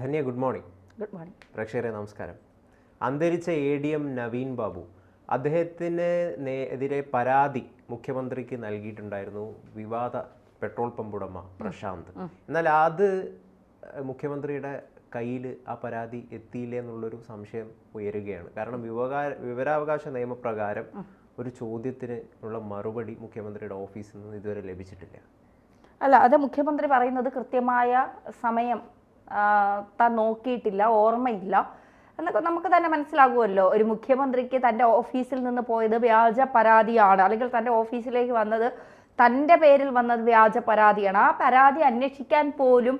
Dhanya good morning. Good morning. പ്രേക്ഷകരെ നമസ്കാരം. അന്തരിച്ച A D M Naveen Babu അദ്ദേഹത്തിന് എതിരെ പരാതി മുഖ്യമന്ത്രിക്ക് നൽകിയിട്ടുണ്ടായിരുന്നു വിവാദ പെട്രോൾ പമ്പ് ഉടമ പ്രശാന്ത്. എന്നാൽ അത് മുഖ്യമന്ത്രിയുടെ കയ്യിൽ ആ പരാതി എത്തിയില്ലേ എന്നുള്ളൊരു സംശയം ഉയരുകയാണ്. കാരണം വിവകാര വിവരാവകാശ നിയമപ്രകാരം ഒരു ചോദ്യത്തിന് ഉള്ള മറുപടി മുഖ്യമന്ത്രിയുടെ ഓഫീസിൽ നിന്ന് ഇതുവരെ ലഭിച്ചിട്ടില്ല. അല്ല അത് മുഖ്യമന്ത്രി പറയുന്നത് കൃത്യമായ സമയം താൻ നോക്കിയിട്ടില്ല ഓർമ്മയില്ല. എന്നൊക്കെ നമുക്ക് തന്നെ മനസ്സിലാകുമല്ലോ. ഒരു മുഖ്യമന്ത്രിക്ക് തന്റെ ഓഫീസിൽ നിന്ന് പോയത് വ്യാജ പരാതിയാണ്. അല്ലെങ്കിൽ തന്റെ ഓഫീസിലേക്ക് വന്നത് തന്റെ പേരിൽ വന്നത് വ്യാജ പരാതിയാണ്. ആ പരാതി അന്വേഷിക്കാൻ പോലും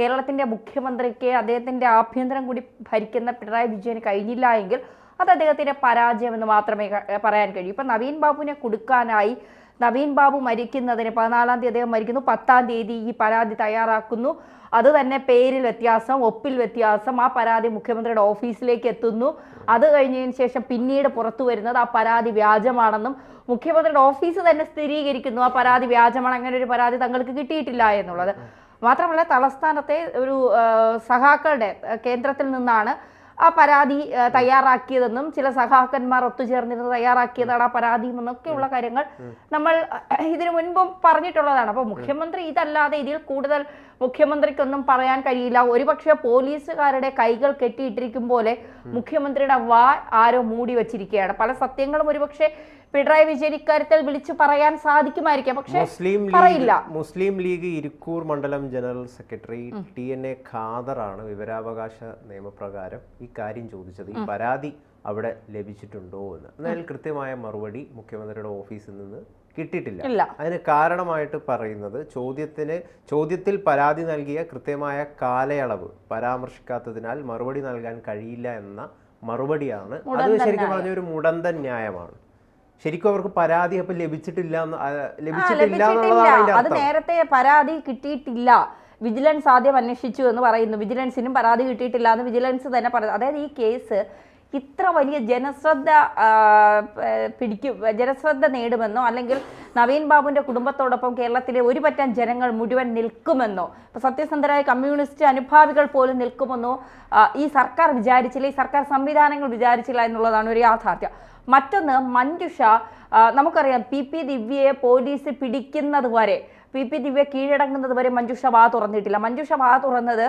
കേരളത്തിന്റെ മുഖ്യമന്ത്രിക്ക് അദ്ദേഹത്തിന്റെ ആഭ്യന്തരം കൂടി ഭരിക്കുന്ന പിണറായി വിജയന് കഴിഞ്ഞില്ല എങ്കിൽ അത് അദ്ദേഹത്തിന്റെ പരാജയം എന്ന് മാത്രമേ പറയാൻ കഴിയൂ. ഇപ്പം നവീൻ ബാബുവിനെ കൊടുക്കാനായി നവീൻ ബാബു മരിക്കുന്നതിന് പതിനാലാം തീയതി അദ്ദേഹം മരിക്കുന്നു. പത്താം തീയതി ഈ പരാതി തയ്യാറാക്കുന്നു. അത് തന്നെ പേരിൽ വ്യത്യാസം ഒപ്പിൽ വ്യത്യാസം. ആ പരാതി മുഖ്യമന്ത്രിയുടെ ഓഫീസിലേക്ക് എത്തുന്നു. അത് കഴിഞ്ഞതിന് ശേഷം പിന്നീട് പുറത്തു വരുന്നത് ആ പരാതി വ്യാജമാണെന്നും മുഖ്യമന്ത്രിയുടെ ഓഫീസ് തന്നെ സ്ഥിരീകരിക്കുന്നു. ആ പരാതി വ്യാജമാണ്. അങ്ങനെ ഒരു പരാതി തങ്ങൾക്ക് കിട്ടിയിട്ടില്ല എന്നുള്ളത്. മാത്രമല്ല തലസ്ഥാനത്തെ ഒരു സഹാക്കളുടെ കേന്ദ്രത്തിൽ നിന്നാണ് ആ പരാതി തയ്യാറാക്കിയതെന്നും ചില സഖാക്കന്മാർ ഒത്തുചേർന്നിരുന്ന് തയ്യാറാക്കിയതാണ് ആ പരാതി എന്നൊക്കെയുള്ള കാര്യങ്ങൾ നമ്മൾ ഇതിനു മുൻപും പറഞ്ഞിട്ടുള്ളതാണ്. അപ്പോൾ മുഖ്യമന്ത്രി ഇതല്ലാതെ ഇതിൽ കൂടുതൽ മുഖ്യമന്ത്രിക്കൊന്നും പറയാൻ കഴിയില്ല. ഒരുപക്ഷെ പോലീസുകാരുടെ കൈകൾ കെട്ടിയിട്ടിരിക്കും പോലെ മുഖ്യമന്ത്രിയുടെ വാ ആരോ മൂടി വച്ചിരിക്കുകയാണ്. പല സത്യങ്ങളും ഒരുപക്ഷെ പിണറായി വിജയൻ ഇക്കാര്യത്തിൽ വിളിച്ചു പറയാൻ സാധിക്കുമായിരിക്കാം. പക്ഷേ മുസ്ലിം പറയില്ല. ലീഗ് മുസ്ലിം ലീഗ് ഇരിക്കൂർ മണ്ഡലം general secretary T N A ഖാദറാണ് വിവരാവകാശ നിയമപ്രകാരം ഈ കാര്യം ചോദിച്ചത്. ഈ പരാതി അവിടെ ലഭിച്ചിട്ടുണ്ടോ എന്ന്. എന്നാൽ കൃത്യമായ മറുപടി മുഖ്യമന്ത്രിയുടെ ഓഫീസിൽ നിന്ന് കിട്ടിയിട്ടില്ല. അതിന് കാരണമായിട്ട് പറയുന്നത് ചോദ്യത്തിന് ചോദ്യത്തിൽ പരാതി നൽകിയ കൃത്യമായ കാലയളവ് പരാമർശിക്കാത്തതിനാൽ മറുപടി നൽകാൻ കഴിയില്ല എന്ന മറുപടിയാണ്. അത് ശരിക്കും പറഞ്ഞ ഒരു മുടന്തൻ ന്യായമാണ്. ശരിക്കും അവർക്ക് പരാതി അപ്പൊ ലഭിച്ചിട്ടില്ല ലഭിച്ചിട്ടില്ല അത് നേരത്തെ പരാതി കിട്ടിയിട്ടില്ല. വിജിലൻസ് ആദ്യം അന്വേഷിച്ചു എന്ന് പറയുന്നു. വിജിലൻസിനും പരാതി കിട്ടിയിട്ടില്ല എന്ന് വിജിലൻസ് തന്നെ പറയുന്നു. അതായത് ഈ കേസ് ഇത്ര വലിയ ജനശ്രദ്ധ പിടിക്കും ജനശ്രദ്ധ നേടുമെന്നോ അല്ലെങ്കിൽ നവീൻ ബാബുവിന്റെ കുടുംബത്തോടൊപ്പം കേരളത്തിലെ ഒരു പറ്റം ജനങ്ങൾ മുഴുവൻ നിൽക്കുമെന്നോ ഇപ്പോൾ സത്യസന്ധരായ കമ്മ്യൂണിസ്റ്റ് അനുഭാവികൾ പോലും നിൽക്കുമെന്നോ ഈ സർക്കാർ വിചാരിച്ചില്ല ഈ സർക്കാർ സംവിധാനങ്ങൾ വിചാരിച്ചില്ല എന്നുള്ളതാണ് ഒരു യാഥാർത്ഥ്യം. മറ്റൊന്ന് മഞ്ജുഷ നമുക്കറിയാം പി പി ദിവ്യയെ പോലീസ് പിടിക്കുന്നത് വരെ പി പി ദിവ്യ കീഴടങ്ങുന്നത് വരെ മഞ്ജുഷ വാ തുറന്നിട്ടില്ല. മഞ്ജുഷ വാ തുറന്നത്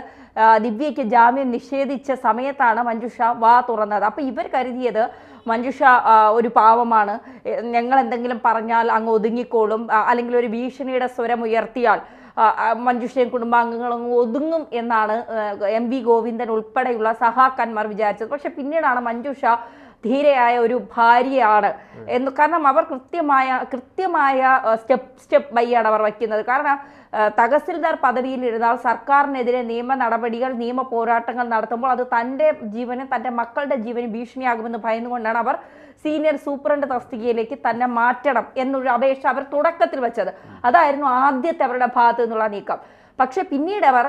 ദിവ്യയ്ക്ക് ജാമ്യം നിഷേധിച്ച സമയത്താണ് മഞ്ജുഷ വാ തുറന്നത്. അപ്പോൾ ഇവർ കരുതിയത് മഞ്ജുഷ ഒരു പാവമാണ്. ഞങ്ങൾ എന്തെങ്കിലും പറഞ്ഞാൽ അങ്ങ് ഒതുങ്ങിക്കോളും. അല്ലെങ്കിൽ ഒരു ഭീഷണിയുടെ സ്വരം ഉയർത്തിയാൽ മഞ്ജുഷയും കുടുംബാംഗങ്ങളും ഒതുങ്ങും എന്നാണ് എം വി ഗോവിന്ദൻ ഉൾപ്പെടെയുള്ള സഹാക്കന്മാർ വിചാരിച്ചത്. പക്ഷെ പിന്നീടാണ് മഞ്ജുഷ ധീരയായ ഒരു ഭാര്യയാണ്. എന്ന് കാരണം അവർ കൃത്യമായ കൃത്യമായ സ്റ്റെപ്പ് സ്റ്റെപ്പ് ബൈയാണ് അവർ വയ്ക്കുന്നത്. കാരണം തഹസിൽദാർ പദവിയിൽ ഇരുന്നാൽ സർക്കാരിനെതിരെ നിയമ നടപടികൾ നിയമ പോരാട്ടങ്ങൾ നടത്തുമ്പോൾ അത് തന്റെ ജീവനും തന്റെ മക്കളുടെ ജീവനും ഭീഷണിയാകുമെന്ന് ഭയന്നുകൊണ്ടാണ് അവർ സീനിയർ സൂപ്രണ്ട് തസ്തികയിലേക്ക് തന്നെ മാറ്റണം എന്നൊരു അപേക്ഷ അവർ തുടക്കത്തിൽ വെച്ചത്. അതായിരുന്നു ആദ്യത്തെ അവരുടെ ഭാഗത്തു നിന്നുള്ള നീക്കം. പക്ഷെ പിന്നീട് അവർ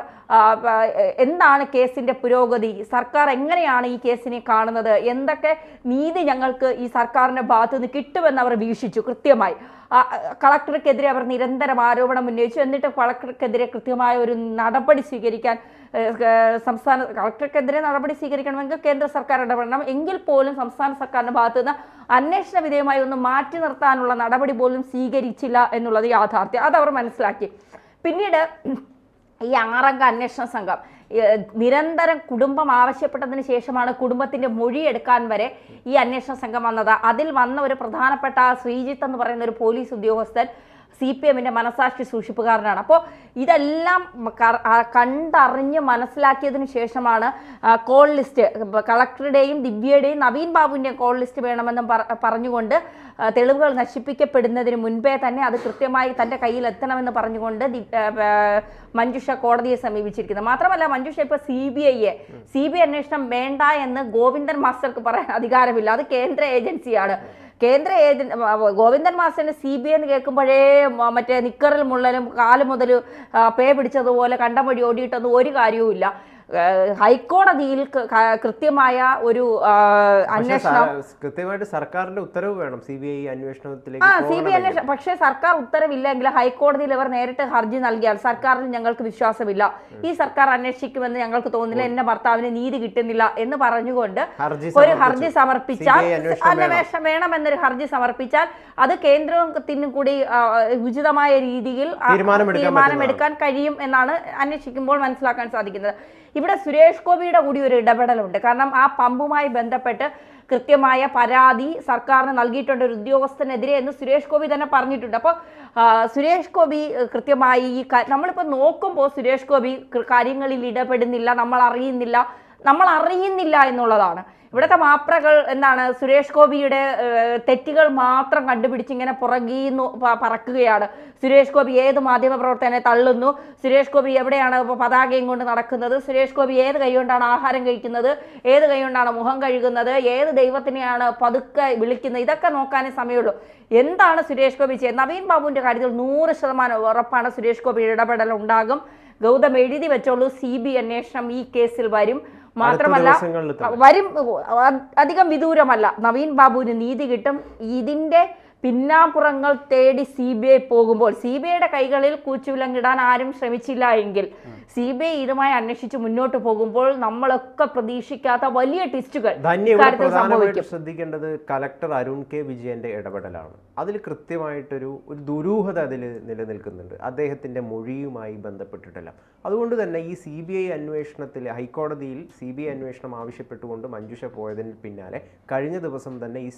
എന്താണ് കേസിന്റെ പുരോഗതി? സർക്കാർ എങ്ങനെയാണ് ഈ കേസിനെ കാണുന്നത്? എന്തൊക്കെ നീതി ഞങ്ങൾക്ക് ഈ സർക്കാരിന്റെ ഭാഗത്തു നിന്ന് കിട്ടുമെന്ന് അവർ വീക്ഷിച്ചു കൃത്യമായി. കളക്ടർക്കെതിരെ അവർ നിരന്തരം ആരോപണം ഉന്നയിച്ചു. എന്നിട്ട് കളക്ടർക്കെതിരെ കൃത്യമായ ഒരു നടപടി സ്വീകരിക്കാൻ സംസ്ഥാന കളക്ടർക്കെതിരെ നടപടി സ്വീകരിക്കണമെങ്കിൽ കേന്ദ്ര സർക്കാർ ഇടപെടണം. എങ്കിൽ പോലും സംസ്ഥാന സർക്കാരിന്റെ ഭാഗത്തു നിന്ന് അന്വേഷണ വിധേയമായി ഒന്ന് മാറ്റി നിർത്താനുള്ള നടപടി പോലും സ്വീകരിച്ചില്ല എന്നുള്ളത് യാഥാർത്ഥ്യം. അത് അവർ മനസ്സിലാക്കി. പിന്നീട് ഈ ആറംഗ അന്വേഷണ സംഘം നിരന്തരം കുടുംബം ആവശ്യപ്പെട്ടതിന് ശേഷമാണ് കുടുംബത്തിന്റെ മൊഴി എടുക്കാൻ വരെ ഈ അന്വേഷണ സംഘം വന്നത്. അതിൽ വന്ന ഒരു പ്രധാനപ്പെട്ട ശ്രീജിത്ത് എന്ന് പറയുന്ന ഒരു പോലീസ് ഉദ്യോഗസ്ഥൻ സി പി എമ്മിന്റെ മനസാക്ഷി സൂക്ഷിപ്പുകാരനാണ്. അപ്പോൾ ഇതെല്ലാം കണ്ടറിഞ്ഞ് മനസ്സിലാക്കിയതിന് ശേഷമാണ് കോൾ ലിസ്റ്റ് കളക്ടറുടെയും ദിവ്യയുടെയും നവീൻ ബാബുവിന്റെയും കോൾ ലിസ്റ്റ് വേണമെന്നും പറഞ്ഞുകൊണ്ട് തെളിവുകൾ നശിപ്പിക്കപ്പെടുന്നതിന് മുൻപേ തന്നെ അത് കൃത്യമായി തന്റെ കയ്യിൽ എത്തണമെന്ന് പറഞ്ഞുകൊണ്ട് മഞ്ജുഷ കോടതിയെ സമീപിച്ചിരിക്കുന്നത് മാത്രമല്ല മഞ്ജുഷ ഇപ്പോൾ സി ബി ഐയെ സി ബി അന്വേഷണം വേണ്ട എന്ന് ഗോവിന്ദൻ മാസ്റ്റർക്ക് പറയാൻ അധികാരമില്ല. അത് കേന്ദ്ര ഏജൻസിയാണ്. കേന്ദ്ര ഏജൻ ഗോവിന്ദൻ മാസ്റ്ററിന് സി ബി എന്ന് കേൾക്കുമ്പോഴേ മറ്റേ നിക്കറിൽ മുള്ളലും കാൽ മുതൽ പേ പിടിച്ചതുപോലെ കണ്ടം വഴി ഓടിയിട്ടൊന്നും ഒരു കാര്യവുമില്ല. ഹൈക്കോടതിയിൽ കൃത്യമായ ഒരു അന്വേഷണം കൃത്യമായിട്ട് സർക്കാരിന്റെ ഉത്തരവ് വേണം. സി ബി ഐ ആ അന്വേഷണത്തിലേക്ക് സി ബി ഐ അന്വേഷണം പക്ഷേ സർക്കാർ ഉത്തരവില്ലെങ്കിൽ ഹൈക്കോടതിയിൽ ഇവർ നേരിട്ട് ഹർജി നൽകിയാൽ സർക്കാരിൽ ഞങ്ങൾക്ക് വിശ്വാസമില്ല. ഈ സർക്കാർ അന്വേഷിക്കുമെന്ന് ഞങ്ങൾക്ക് തോന്നുന്നില്ല. എന്റെ ഭർത്താവിന് നീതി കിട്ടുന്നില്ല എന്ന് പറഞ്ഞുകൊണ്ട് ഒരു ഹർജി സമർപ്പിച്ചാൽ അന്വേഷണം വേണം. അന്വേഷണം വേണമെന്നൊരു ഹർജി സമർപ്പിച്ചാൽ അത് കേന്ദ്രത്തിനും കൂടി ആ, ഉചിതമായ രീതിയിൽ തീരുമാനമെടുക്കാൻ തീരുമാനമെടുക്കാൻ കഴിയും എന്നാണ് അന്വേഷിക്കുമ്പോൾ മനസ്സിലാക്കാൻ സാധിക്കുന്നത്. ഇവിടെ സുരേഷ് ഗോപിയുടെ കൂടി ഒരു ഇടപെടലുണ്ട്. കാരണം ആ പമ്പുമായി ബന്ധപ്പെട്ട് കൃത്യമായ പരാതി സർക്കാരിന് നൽകിയിട്ടുണ്ട് ഒരു ഉദ്യോഗസ്ഥനെതിരെ എന്ന് സുരേഷ് ഗോപി തന്നെ പറഞ്ഞിട്ടുണ്ട്. അപ്പോൾ സുരേഷ് ഗോപി കൃത്യമായി ഈ നമ്മളിപ്പോൾ നോക്കുമ്പോൾ സുരേഷ് ഗോപി കാര്യങ്ങളിൽ ഇടപെടുന്നില്ല നമ്മൾ അറിയുന്നില്ല നമ്മൾ അറിയുന്നില്ല എന്നുള്ളതാണ്. ഇവിടുത്തെ മാപ്രകൾ എന്താണ്? സുരേഷ് ഗോപിയുടെ തെറ്റുകൾ മാത്രം കണ്ടുപിടിച്ച് ഇങ്ങനെ പുറകീന്നു പറക്കുകയാണ്. സുരേഷ് ഗോപി ഏത് മാധ്യമ പ്രവർത്തകനെ തള്ളുന്നു? സുരേഷ് ഗോപി എവിടെയാണ് പതാകയും കൊണ്ട് നടക്കുന്നത്? സുരേഷ് ഗോപി ഏത് കൈകൊണ്ടാണ് ആഹാരം കഴിക്കുന്നത്? ഏത് കൈകൊണ്ടാണ് മുഖം കഴുകുന്നത്? ഏത് ദൈവത്തിനെയാണ് പതുക്കെ വിളിക്കുന്നത്? ഇതൊക്കെ നോക്കാനേ സമയമുള്ളൂ. എന്താണ് സുരേഷ് ഗോപി ചെയ്യുന്നത്? നവീൻ ബാബുവിന്റെ കാര്യത്തിൽ നൂറ് ശതമാനം ഉറപ്പാണ് സുരേഷ് ഗോപിയുടെ ഇടപെടൽ ഉണ്ടാകും ഗൗതം എഴുതി വെച്ചോളൂ സി ബി അന്വേഷണം ഈ കേസിൽ വരും. മാത്രമല്ല വരും അധികം വിദൂരമല്ല. നവീൻ ബാബുവിന് നീതി കിട്ടും. ഇതിന്റെ പിന്നാമ്പുറങ്ങൾ തേടി സി ബി ഐ പോകുമ്പോൾ സി ബി ഐയുടെ കൈകളിൽ കൂച്ചുവിലങ്ങിടാൻ ആരും ശ്രമിച്ചില്ല എങ്കിൽ സി ബി ഐ ഇതുമായി അന്വേഷിച്ച് മുന്നോട്ട് പോകുമ്പോൾ നമ്മളൊക്കെ പ്രതീക്ഷിക്കാത്ത വലിയ ടിസ്റ്റുകൾ പ്രധാനമായിട്ട് സംഭവിക്കും. ശ്രദ്ധിക്കേണ്ടത് കലക്ടർ അരുൺ കെ വിജയന്റെ ഇടപെടലാണ്. അതിൽ കൃത്യമായിട്ടൊരു ഒരു ദുരൂഹത അതിൽ നിലനിൽക്കുന്നുണ്ട്. അദ്ദേഹത്തിന്റെ മൊഴിയുമായി ബന്ധപ്പെട്ടിട്ടല്ല. അതുകൊണ്ട് തന്നെ ഈ സി ബി ഐ അന്വേഷണത്തിൽ ഹൈക്കോടതിയിൽ സി ബി ഐ അന്വേഷണം ആവശ്യപ്പെട്ടുകൊണ്ട് മഞ്ജുഷ പോയതിന് പിന്നാലെ കഴിഞ്ഞ ദിവസം തന്നെ ഈ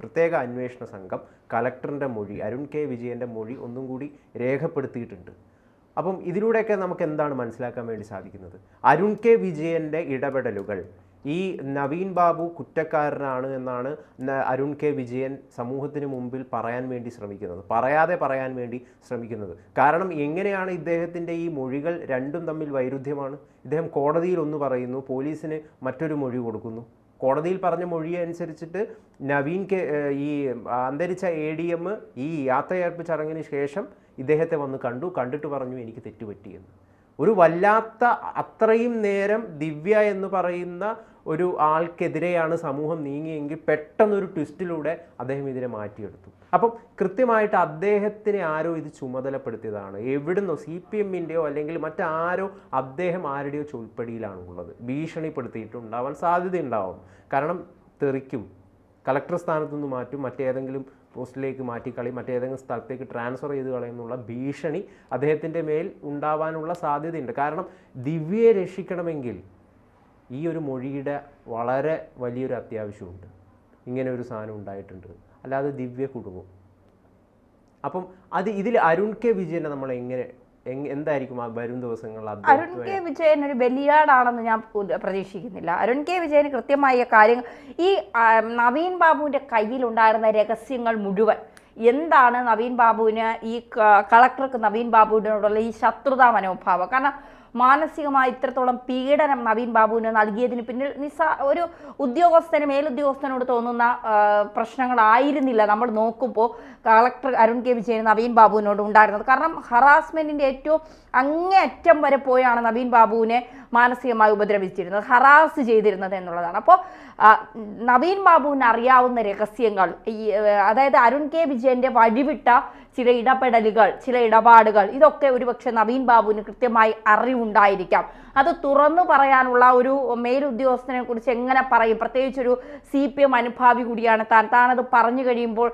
പ്രത്യേക അന്വേഷണ സംഘം കലക്ടറിന്റെ മൊഴി അരുൺ കെ വിജയന്റെ മൊഴി ഒന്നും കൂടി രേഖപ്പെടുത്തിയിട്ടുണ്ട്. അപ്പം ഇതിലൂടെയൊക്കെ നമുക്ക് എന്താണ് മനസ്സിലാക്കാൻ വേണ്ടി സാധിക്കുന്നത്? അരുൺ കെ വിജയന്റെ ഇടപെടലുകൾ ഈ നവീൻ ബാബു കുറ്റക്കാരനാണ് എന്നാണ് അരുൺ കെ വിജയൻ സമൂഹത്തിന് മുമ്പിൽ പറയാൻ വേണ്ടി ശ്രമിക്കുന്നത്. പറയാതെ പറയാൻ വേണ്ടി ശ്രമിക്കുന്നത്. കാരണം എങ്ങനെയാണ് ഇദ്ദേഹത്തിന്റെ ഈ മൊഴികൾ രണ്ടും തമ്മിൽ വൈരുദ്ധ്യമാണ്? ഇദ്ദേഹം കോടതിയിൽ ഒന്ന് പറയുന്നു പോലീസിന് മറ്റൊരു മൊഴി കൊടുക്കുന്നു. കോടതിയിൽ പറഞ്ഞ മൊഴി അനുസരിച്ചിട്ട് നവീൻ കെ ഈ അന്തരിച്ച എ ഡി എം ഈ യാത്രയർപ്പ് ചടങ്ങിന് ശേഷം ഇദ്ദേഹത്തെ വന്ന് കണ്ടു. കണ്ടിട്ട് പറഞ്ഞു എനിക്ക് തെറ്റുപറ്റിയെന്ന്. ഒരു വല്ലാത്ത അത്രയും നേരം ദിവ്യ എന്ന് പറയുന്ന ഒരു ആൾക്കെതിരെയാണ് സമൂഹം നീങ്ങിയെങ്കിൽ പെട്ടെന്നൊരു ട്വിസ്റ്റിലൂടെ അദ്ദേഹം ഇതിനെ മാറ്റിയെടുത്തു. അപ്പം കൃത്യമായിട്ട് അദ്ദേഹത്തിനെ ആരോ ഇത് ചുമതലപ്പെടുത്തിയതാണ്. എവിടുന്നോ സി പി എമ്മിന്റെയോ അല്ലെങ്കിൽ മറ്റാരോ അദ്ദേഹം ആരുടെയോ ചുൾപ്പടിയിലാണ് ഉള്ളത്. ഭീഷണിപ്പെടുത്തിയിട്ടുണ്ടാവാൻ സാധ്യതയുണ്ടാവും. കാരണം തെറിക്കും കളക്ടർ സ്ഥാനത്തുനിന്ന് മാറ്റും മറ്റേതെങ്കിലും പോസ്റ്റിലേക്ക് മാറ്റിക്കളയും മറ്റേതെങ്കിലും സ്ഥലത്തേക്ക് ട്രാൻസ്ഫർ ചെയ്ത് കളയുന്നുള്ള ഭീഷണി അദ്ദേഹത്തിന്റെ മേൽ ഉണ്ടാവാനുള്ള സാധ്യതയുണ്ട്. കാരണം ദിവ്യയെ രക്ഷിക്കണമെങ്കിൽ ഈ ഒരു മൊഴിയുടെ വളരെ വലിയൊരു അത്യാവശ്യമുണ്ട്. ഇങ്ങനെ ഒരു സാധനം ഉണ്ടായിട്ടുണ്ട്. അല്ലാതെ ദിവ്യ കുടുങ്ങും. അപ്പം അത് ഇതിൽ അരുൺ കെ വിജയനെ നമ്മൾ എങ്ങനെ എങ്- എന്തായിരിക്കും ആ വരും ദിവസങ്ങൾ അരുൺ കെ വിജയൻ ഒരു ബലിയാടാണെന്ന് ഞാൻ പ്രതീക്ഷിക്കുന്നില്ല. അരുൺ കെ വിജയന് കൃത്യമായ കാര്യങ്ങൾ ഈ നവീൻ ബാബുവിന്റെ കയ്യിലുണ്ടായിരുന്ന രഹസ്യങ്ങൾ മുഴുവൻ എന്താണ് നവീൻ ബാബുവിന് ഈ കളക്ടർക്ക് നവീൻ ബാബുവിനോടുള്ള ഈ ശത്രുതാ മനോഭാവം? കാരണം മാനസികമായി ഇത്രത്തോളം പീഡനം നവീൻ ബാബുവിന് നൽകിയതിന് പിന്നിൽ നിസാ ഒരു ഉദ്യോഗസ്ഥന് മേലുദ്യോഗസ്ഥനോട് തോന്നുന്ന പ്രശ്നങ്ങളായിരുന്നില്ല. നമ്മൾ നോക്കുമ്പോൾ കളക്ടർ അരുൺ കെ വിജയൻ നവീൻ ബാബുവിനോട് ഉണ്ടായിരുന്നത്. കാരണം ഹറാസ്മെന്റിന്റെ ഏറ്റവും അങ്ങേയറ്റം വരെ പോയാണ് നവീൻ ബാബുവിനെ മാനസികമായി ഉപദ്രവിച്ചിരുന്നത് ഹറാസ് ചെയ്തിരുന്നത് എന്നുള്ളതാണ്. അപ്പോൾ നവീൻ ബാബുവിന് അറിയാവുന്ന രഹസ്യങ്ങൾ ഈ അതായത് അരുൺ കെ വിജയന്റെ വഴിവിട്ട ചില ഇടപെടലുകൾ ചില ഇടപാടുകൾ ഇതൊക്കെ ഒരുപക്ഷെ നവീൻ ബാബുവിന് കൃത്യമായി അറിവുണ്ടായിരിക്കാം. അത് തുറന്നു പറയാനുള്ള ഒരു മേലുദ്യോഗസ്ഥനെ കുറിച്ച് എങ്ങനെ പറയും? പ്രത്യേകിച്ച് ഒരു സി പി എം അനുഭാവി കൂടിയാണ് താൻ. താനത് പറഞ്ഞു കഴിയുമ്പോൾ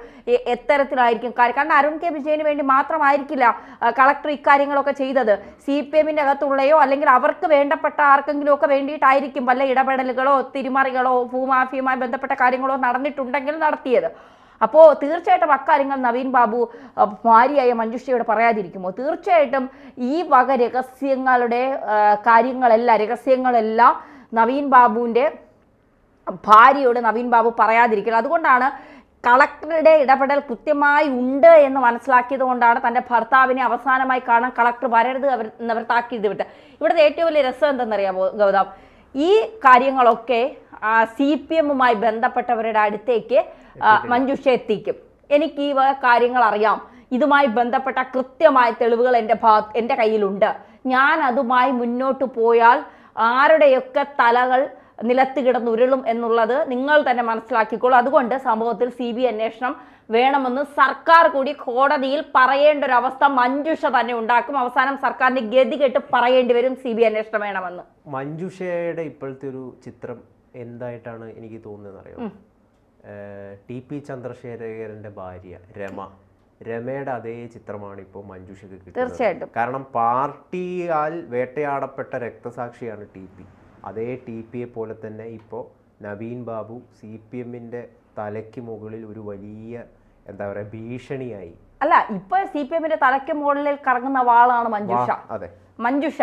എത്തരത്തിലായിരിക്കും കാര്യം. കാരണം അരുൺ കെ വിജയന് വേണ്ടി മാത്രമായിരിക്കില്ല കളക്ടർ ഇക്കാര്യങ്ങളൊക്കെ ചെയ്തത്. സി പി എമ്മിന്റെ അകത്തുള്ളയോ അല്ലെങ്കിൽ അവർക്ക് വേണ്ടപ്പെട്ട ആർക്കെങ്കിലും ഒക്കെ വേണ്ടിയിട്ടായിരിക്കും വല്ല ഇടപെടലുകളോ തിരിമറികളോ ഭൂമാഫിയുമായി ബന്ധപ്പെട്ട കാര്യങ്ങളോ നടന്നിട്ടുണ്ടെങ്കിൽ നടത്തിയത്. അപ്പോൾ തീർച്ചയായിട്ടും അക്കാര്യങ്ങൾ നവീൻ ബാബു ഭാര്യയായ മഞ്ജുഷയോട് പറയാതിരിക്കുമോ? തീർച്ചയായിട്ടും ഈ വക രഹസ്യങ്ങളുടെ കാര്യങ്ങളെല്ലാം രഹസ്യങ്ങളെല്ലാം നവീൻ ബാബുവിന്റെ ഭാര്യയോട് നവീൻ ബാബു പറയാതിരിക്കുന്നത് അതുകൊണ്ടാണ് കളക്ടറുടെ ഇടപെടൽ കൃത്യമായി ഉണ്ട് എന്ന് മനസ്സിലാക്കിയത് കൊണ്ടാണ് തന്റെ ഭർത്താവിനെ അവസാനമായി കാണാൻ കളക്ടർ വരരുത് അവർ എന്നവർ താക്കീത് വിട്ട് ഇവിടുത്തെ ഏറ്റവും വലിയ രസം എന്തെന്നറിയാമോ ഗൗതം? ഈ കാര്യങ്ങളൊക്കെ സി പി എമ്മുമായി ബന്ധപ്പെട്ടവരുടെ അടുത്തേക്ക് മഞ്ജുഷ എത്തിക്കും. എനിക്ക് ഈ കാര്യങ്ങൾ അറിയാം ഇതുമായി ബന്ധപ്പെട്ട കൃത്യമായ തെളിവുകൾ എന്റെ ഭാ എന്റെ കയ്യിലുണ്ട്. ഞാൻ അതുമായി മുന്നോട്ട് പോയാൽ ആരുടെയൊക്കെ തലകൾ നിലത്ത് കിടന്നുരുളും എന്നുള്ളത് നിങ്ങൾ തന്നെ മനസ്സിലാക്കിക്കോളൂ. അതുകൊണ്ട് സമൂഹത്തിൽ സി ബി അന്വേഷണം വേണമെന്ന് സർക്കാർ കൂടി കോടതിയിൽ പറയേണ്ട ഒരു അവസ്ഥ മഞ്ജുഷ തന്നെ ഉണ്ടാക്കും. അവസാനം സർക്കാരിന്റെ ഗതി കെട്ട് പറയേണ്ടി വരും സി ബി അന്വേഷണം വേണമെന്ന്. മഞ്ജുഷയുടെ ഇപ്പോഴത്തെ ഒരു ചിത്രം എന്തായിട്ടാണ് എനിക്ക് തോന്നുന്നത് അറിയാം ടി പി ചന്ദ്രശേഖരന്റെ ഭാര്യ രമ. രമയുടെ അതേ ചിത്രമാണ് ഇപ്പോൾ മഞ്ജുഷയ്ക്ക് കിട്ടുന്നത്. തീർച്ചയായിട്ടും. കാരണം പാർട്ടിയാൽ വേട്ടയാടപ്പെട്ട രക്തസാക്ഷിയാണ് ടി പി. അതേ ടി പിയെ പോലെ തന്നെ ഇപ്പോൾ നവീൻ ബാബു സി പി എമ്മിന്റെ തലയ്ക്ക് മുകളിൽ ഒരു വലിയ എന്താ പറയുക ഭീഷണിയായി. അല്ല ഇപ്പൊ സി പി എമ്മിന്റെ തലയ്ക്ക് മുകളിൽ കറങ്ങുന്ന വാളാണ് മഞ്ജുഷ. അതെ. മഞ്ജുഷ.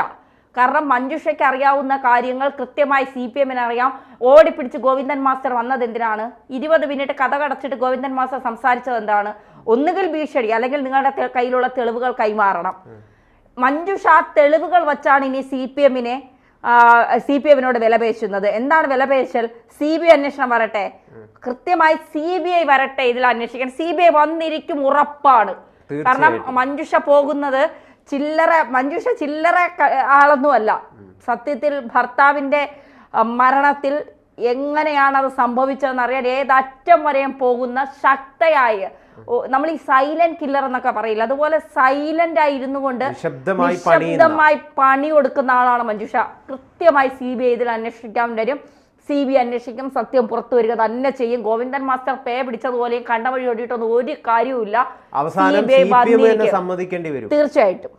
കാരണം മഞ്ജുഷയ്ക്ക് അറിയാവുന്ന കാര്യങ്ങൾ കൃത്യമായി സി പി എമ്മിന് അറിയാം. ഓടിപ്പിടിച്ച് ഗോവിന്ദൻ മാസ്റ്റർ വന്നത് എന്തിനാണ്? ഇരുപത് മിനിറ്റ് കഥ കടച്ചിട്ട് ഗോവിന്ദൻ മാസ്റ്റർ സംസാരിച്ചത് എന്താണ്? ഒന്നുകിൽ ഭീഷണി അല്ലെങ്കിൽ നിങ്ങളുടെ കയ്യിലുള്ള തെളിവുകൾ കൈമാറണം. മഞ്ജുഷ തെളിവുകൾ വച്ചാണ് ഇനി സി പി എമ്മിനെ സി പി എമ്മിനോട് വിലപേശുന്നത് എന്താണ് വിലപേശൽ സി ബി ഐ അന്വേഷണം വരട്ടെ. കൃത്യമായി സി ബി ഐ വരട്ടെ ഇതിൽ അന്വേഷിക്കാൻ. സി ബി ഐ വന്നിരിക്കും ഉറപ്പാണ്. കാരണം മഞ്ജുഷ പോകുന്നത് ചില്ലറ മഞ്ജുഷ ചില്ലറ ആളൊന്നുമല്ല. സത്യത്തിൽ ഭർത്താവിന്റെ മരണത്തിൽ എങ്ങനെയാണ് അത് സംഭവിച്ചതെന്ന് അറിയാൻ ഏതറ്റം വരെയും പോകുന്ന ശക്തയായ നമ്മൾ ഈ സൈലന്റ് കില്ലർ എന്നൊക്കെ പറയില്ല? അതുപോലെ സൈലന്റ് ആയിരുന്നു കൊണ്ട് നിശബ്ദമായി നിശബ്ദമായി പണി കൊടുക്കുന്ന ആളാണ് മഞ്ജുഷ. കൃത്യമായി സി ബി ഐ ഇതിൽ അന്വേഷിക്കാൻ വരും. സി ബി അന്വേഷിക്കും. സത്യം പുറത്തു വരിക തന്നെ ചെയ്യും. ഗോവിന്ദൻ മാസ്റ്റർ പേ പിടിച്ചതുപോലെയും കണ്ട വഴി ഓടിയിട്ടൊന്നും ഒരു കാര്യവുമില്ല. തീർച്ചയായിട്ടും.